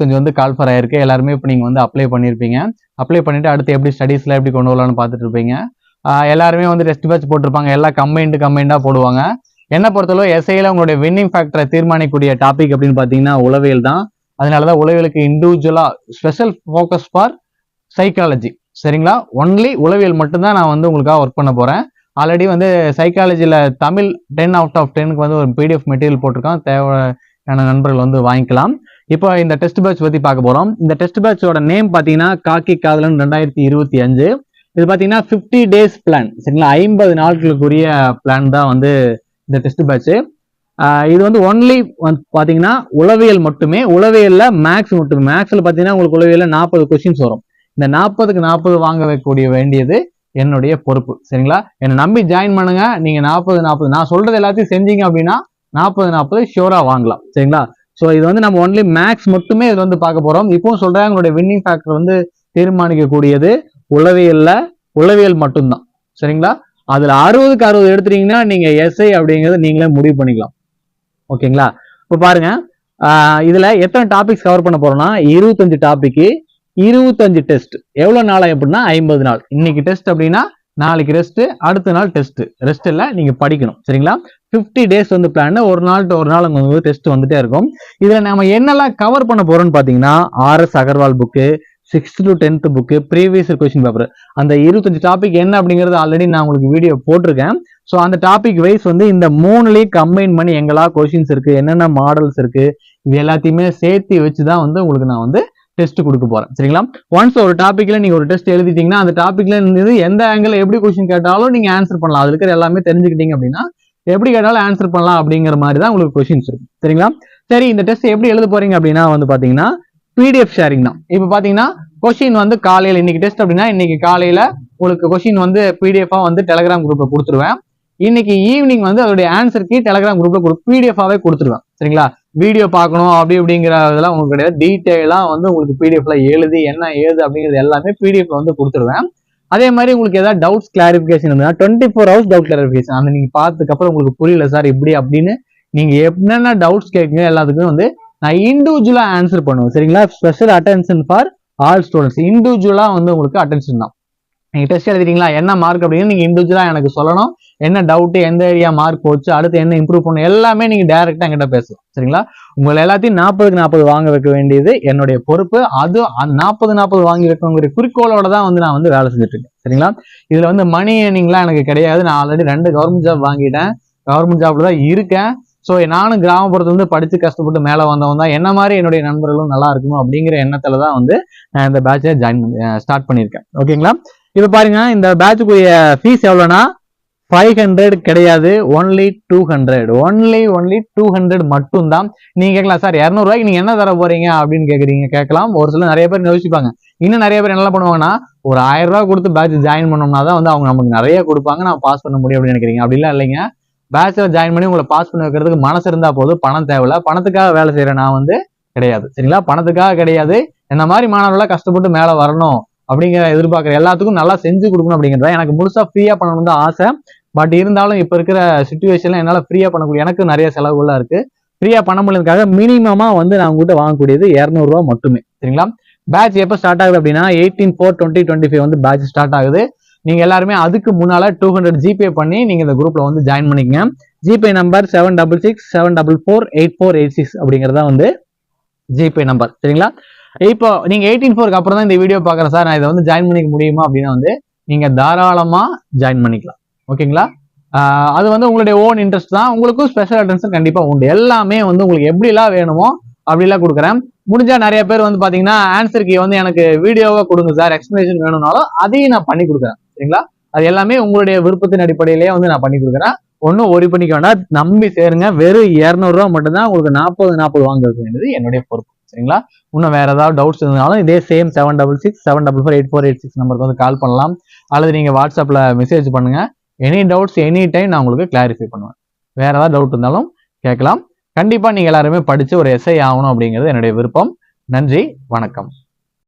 கொஞ்சம் வந்து கால்ஃபர் ஆயிருக்கு. எல்லாருமே இப்போ நீங்கள் வந்து அப்ளை பண்ணியிருப்பீங்க அப்ளை பண்ணிட்டு அடுத்து எப்படி ஸ்டடீஸ்லாம் எப்படி கொண்டு வரலாம்னு பார்த்துட்டு இருப்பீங்க. எல்லாருமே வந்து டெஸ்ட் பேட்ச் போட்டிருப்பாங்க. எல்லாம் கம்பைண்டு கம்பைண்டாக போடுவாங்க. என்ன பொறுத்தளவு எஸ்ஐயில் உங்களுடைய வின்னிங் ஃபேக்டரை தீர்மானிக்கக்கூடிய டாபிக் அப்படின்னு பார்த்தீங்கன்னா உளவியல் தான். அதனால தான் உளவியலுக்கு இண்டிவிஜுவலாக ஸ்பெஷல் ஃபோக்கஸ் ஃபார் சைக்காலஜி சரிங்களா? ஒன்லி உளவியல் மட்டும்தான் நான் வந்து உங்களுக்காக ஒர்க் பண்ண போகிறேன் ஆல்ரெடி வந்து சைக்காலஜியில் தமிழ் டென் அவுட் ஆஃப் டென்னுக்கு வந்து ஒரு பிடிஎஃப் மெட்டீரியல் போட்டிருக்கான் தேவையான நண்பர்கள் வந்து வாங்கிக்கலாம். இப்போ இந்த டெஸ்ட் பேட்ச் பற்றி பார்க்க போகிறோம் இந்த டெஸ்ட் பேட்சோட நேம் பார்த்தீங்கன்னா காக்கி காதலன் ரெண்டாயிரத்தி இருபத்தி அஞ்சு. இது பார்த்தீங்கன்னா ஃபிஃப்டி டேஸ் பிளான் சரிங்களா? ஐம்பது நாட்களுக்குரிய பிளான் தான் வந்து இந்த டெஸ்ட் பேட்ச் இது வந்து ஒன்லி பார்த்தீங்கன்னா உளவியல் மட்டுமே. உளவியல்ல மேக்ஸ் மட்டுமே. மேக்ஸ்ல பார்த்தீங்கன்னா உங்களுக்கு உளவியல்ல நாற்பது கொஸ்டின்ஸ் வரும். இந்த நாற்பதுக்கு நாற்பது வாங்க வைக்கக்கூடிய வேண்டியது என்னுடைய பொறுப்பு. சரிங்களா? என்னை நம்பி ஜாயின் பண்ணுங்க. நீங்க நாற்பது நாற்பது. நான் சொல்றது எல்லாத்தையும் செஞ்சீங்க அப்படின்னா நாற்பது நாற்பது ஷியூரா வாங்கலாம். சரிங்களா? ஸோ இது வந்து நம்ம ஒன்லி மேக்ஸ் மட்டுமே இதில் வந்து பார்க்க போகிறோம் இப்போவும் சொல்கிறேன் உங்களுடைய வின்னிங் ஃபேக்டர் வந்து தீர்மானிக்கக்கூடியது உளவியலில் உளவியல் மட்டும்தான். சரிங்களா? அதில் அறுபதுக்கு அறுபது எடுத்துட்டீங்கன்னா நீங்கள் எஸ்ஐ அப்படிங்கிறத நீங்களே முடிவு பண்ணிக்கலாம். ஓகேங்களா? இப்போ பாருங்க இதில் எத்தனை டாபிக்ஸ் கவர் பண்ண போகிறோம்னா இருபத்தஞ்சு டாப்பிக்கு இருபத்தஞ்சு டெஸ்ட் எவ்வளோ நாள் எப்படின்னா ஐம்பது நாள். இன்னைக்கு டெஸ்ட் அப்படின்னா நாளைக்கு ரெஸ்ட் அடுத்த நாள் டெஸ்ட் ரெஸ்ட் இல்லை நீங்கள் படிக்கணும். சரிங்களா? 50 டேஸ் வந்து பிளான் ஒரு நாள் to ஒரு நாள் உங்களுக்கு டெஸ்ட் வந்துட்டே இருக்கும். இதில் நம்ம என்னெல்லாம் கவர் பண்ண போகிறோம்னு பார்த்தீங்கன்னா RS Agarwal book sixth to tenth book previous question paper அந்த இருபத்தஞ்சு டாபிக் என்ன அப்படிங்கிறது ஆல்ரெடி நான் உங்களுக்கு வீடியோ போட்டிருக்கேன். ஸோ அந்த டாபிக் வைஸ் வந்து இந்த மூணுலேயும் கம்பைன் பண்ணி எங்களா கொஷின்ஸ் இருக்குது என்னென்ன மாடல்ஸ் இருக்குது இது எல்லாத்தையுமே சேர்த்து வச்சு தான் வந்து உங்களுக்கு நான் வந்து டெஸ்ட் கொடுக்க போறேன். சரிங்களா? ஒன்ஸ் ஒரு டாபிக்ல நீங்க ஒரு டெஸ்ட் எழுதிட்டீங்கன்னா அந்த டாபிக்ல இருந்து எந்த ஆங்கிள் எப்படி கொஸ்டின் கேட்டாலும் நீங்க ஆன்சர் பண்ணலாம். அது இருக்கிற எல்லாமே தெரிஞ்சுக்கிட்டீங்க அப்படின்னா எப்படி கேட்டாலும் ஆன்சர் பண்ணலாம் அப்படிங்கிற மாதிரி தான் உங்களுக்கு கொஷின்ஸ் இருக்கும். சரிங்களா? சரி இந்த டெஸ்ட் எப்படி எழுத போறீங்க அப்படின்னா வந்து பாத்தீங்கன்னா பிடிஎஃப் ஷேரிங் தான். இப்போ பாத்தீங்கன்னா கொஷின் வந்து காலையில் இன்னைக்கு டெஸ்ட் அப்படின்னா இன்னைக்கு காலையில உங்களுக்கு கொஷின் வந்து பிடிஎஃபா வந்து டெலகிராம் குரூப்ல கொடுத்துருவேன். இன்னைக்கு ஈவினிங் வந்து அதோடைய ஆன்சருக்கு டெலகிராம் குரூப்பில் குரூப்ல கொடு பிடிஎஃபாவே கொடுத்துருவேன். சரிங்களா? வீடியோ பார்க்கணும் அப்படி அப்படிங்கிற இதெல்லாம் உங்களுக்கு கிடையாது. டீட்டெயிலாக வந்து உங்களுக்கு பிடிஎஃப்ல எழுதி என்ன ஏது அப்படிங்கிறது எல்லாமே பிடிஎஃப்ல வந்து கொடுத்துருவேன். அதே மாதிரி உங்களுக்கு ஏதாவது டவுட்ஸ் கிளாரிஃபிகேஷன் இருந்தா twenty four hours doubt clarification அந்த நீங்கள் பார்த்ததுக்கப்புறம் உங்களுக்கு புரியல சார் இப்படி அப்படின்னு நீங்கள் என்னென்ன டவுட்ஸ் கேட்குங்க எல்லாத்துக்குமே வந்து நான் இண்டிவிஜுவலாக ஆன்சர் பண்ணுவேன். சரிங்களா? Special attention for all students இண்டிவிஜுவலாக வந்து உங்களுக்கு அட்டென்ஷன் தான். நீங்கள் டெஸ்ட் எழுதிட்டீங்களா? என்ன மார்க் அப்படின்னு நீங்கள் இண்டிவிஜுவலாக எனக்கு சொல்லணும். என்ன டவுட்டு எந்த ஏரியா மார்க் போச்சு அடுத்து என்ன இம்ப்ரூவ் பண்ணணும் எல்லாமே நீங்க டைரக்டா என்கிட்ட பேசலாம். சரிங்களா? உங்களை எல்லாத்தையும் நாற்பதுக்கு நாற்பது வாங்க வைக்க வேண்டியது என்னுடைய பொறுப்பு. அது நாற்பது நாற்பது வாங்கி வைக்கணுங்கிற குறிக்கோளோட தான் வந்து நான் வந்து வேலை செஞ்சுட்டு இருக்கேன். சரிங்களா? இதுல வந்து மணி ஏர்னிங்லாம் எனக்கு கிடையாது. நான் ஆல்ரெடி ரெண்டு கவர்மெண்ட் ஜாப் வாங்கிட்டேன். கவர்மெண்ட் ஜாப்ல தான் இருக்கேன். ஸோ நானும் கிராமப்புறத்துல இருந்து படித்து கஷ்டப்பட்டு மேலே வந்தவன் தான். என்ன மாதிரி என்னுடைய நண்பர்களும் நல்லா இருக்கணும் அப்படிங்கிற எண்ணத்துல தான் வந்து நான் இந்த பேட்சை ஜாயின் ஸ்டார்ட் பண்ணியிருக்கேன். ஓகேங்களா இப்போ பாருங்க இந்த பேட்சுக்குரிய ஃபீஸ் எவ்வளோனா ஃபைவ் ஹண்ட்ரட் கிடையாது only two hundred only only two hundred மட்டும்தான். நீங்க கேட்கலாம் சார் இரநூறுவாய்க்கு நீங்க என்ன தர போறீங்க? அப்படின்னு கேக்குறீங்க. கேட்கலாம். ஒரு சில நிறைய பேர் யோசிப்பாங்க. இன்னும் நிறைய பேர் என்ன பண்ணுவாங்கன்னா ஒரு ஆயிரம் ரூபாய் கொடுத்து பேட்ச் ஜாயின் பண்ணோம்னா தான் வந்து அவங்க நமக்கு நிறைய கொடுப்பாங்க. நான் பாஸ் பண்ண முடியும் அப்படின்னு நினைக்கிறீங்க. அப்படிலாம் இல்லைங்க. பேட்சில் ஜாயின் பண்ணி உங்களை பாஸ் பண்ண வைக்கிறதுக்கு மனசு இருந்தா போதும். பணம் தேவையில்ல. பணத்துக்காக வேலை செய்யறேன் நான் வந்து கிடையாது. சரிங்களா? பணத்துக்காக கிடையாது. என்ன மாதிரி மாணவர்களாக கஷ்டப்பட்டு மேலே வரணும் அப்படிங்கிற எதிர்பார்க்குற எல்லாத்துக்கும் நல்லா செஞ்சு கொடுக்கணும் அப்படிங்கிறத எனக்கு முழுசா ஃப்ரீயா பண்ணணும் தான் ஆசை. பட் இருந்தாலும் இப்போ இருக்கிற சுச்சுவேஷனில் என்னால் ஃப்ரீயாக பண்ணக்கூடிய எனக்கு நிறைய செலவுகள்லாம் இருக்குது ஃப்ரீயாக பண்ண முடியறதுக்காக மினிமமாக வந்து நான் உங்ககிட்ட வாங்கக்கூடியது இரநூறுவா மட்டுமே. சரிங்களா? பேட்ச் எப்போ ஸ்டார்ட் ஆகுது அப்படின்னா eighteen four twenty twenty five வந்து பேட்ச் ஸ்டார்ட் ஆகுது. நீங்கள் எல்லாருமே அதுக்கு முன்னால் டூ ஹண்ட்ரட் ஜிபே பண்ணி நீங்கள் இந்த குரூப்பில் வந்து ஜாயின் பண்ணிக்கங்க. GPay number seven double six seven double four eight four eight six அப்படிங்கிறதா வந்து ஜிபே நம்பர் சரிங்களா? இப்போ நீங்க எயிட்டீன் ஃபோருக்கு அப்புறம் தான் இந்த வீடியோ பாக்குறேன் சார். நான் இதை வந்து ஜாயின் பண்ணிக்க முடியுமா அப்படின்னா வந்து நீங்க தாராளமா ஜாயின் பண்ணிக்கலாம். ஓகேங்களா? அது வந்து உங்களுடைய ஓன் இன்ட்ரெஸ்ட் தான். உங்களுக்கும் ஸ்பெஷல் அட்டென்ஷன் கண்டிப்பாக உண்டு. எல்லாமே வந்து உங்களுக்கு எப்படிலாம் வேணுமோ அப்படிலாம் கொடுக்குறேன். முடிஞ்சா நிறைய பேர் வந்து பார்த்தீங்கன்னா ஆன்சர் கீ வந்து எனக்கு வீடியோவாக கொடுங்க சார் எக்ஸ்பிளேஷன் வேணும்னாலும் அதையும் நான் பண்ணி கொடுக்குறேன். சரிங்களா? அது எல்லாமே உங்களுடைய விருப்பத்தின் அடிப்படையிலேயே வந்து நான் பண்ணி கொடுக்குறேன். ஒன்றும் ஒரி பண்ணிக்க வேண்டாம். நம்பி சேருங்க. வெறும் இரநூறுவா மட்டும்தான் உங்களுக்கு நாற்பது நாற்பது வாங்க வேண்டியது என்னுடைய பொறுப்பு. சரிங்களா? இன்னும் வேற ஏதாவது டவுட்ஸ் இருந்தாலும் இதே same seven double six seven double four eight four eight six நம்பருக்கு வந்து கால் பண்ணலாம். அல்லது நீங்கள் வாட்ஸ்அப்பில் மெசேஜ் பண்ணுங்கள் எனி டவுட்ஸ் எனி டைம் நான் உங்களுக்கு கிளாரிஃபை பண்ணுவேன். வேறு ஏதாவது டவுட் இருந்தாலும் கேட்கலாம். கண்டிப்பாக நீங்கள் எல்லாருமே படித்து ஒரு எஸ்ஐ ஆகணும் அப்படிங்கிறது என்னுடைய விருப்பம். நன்றி வணக்கம்.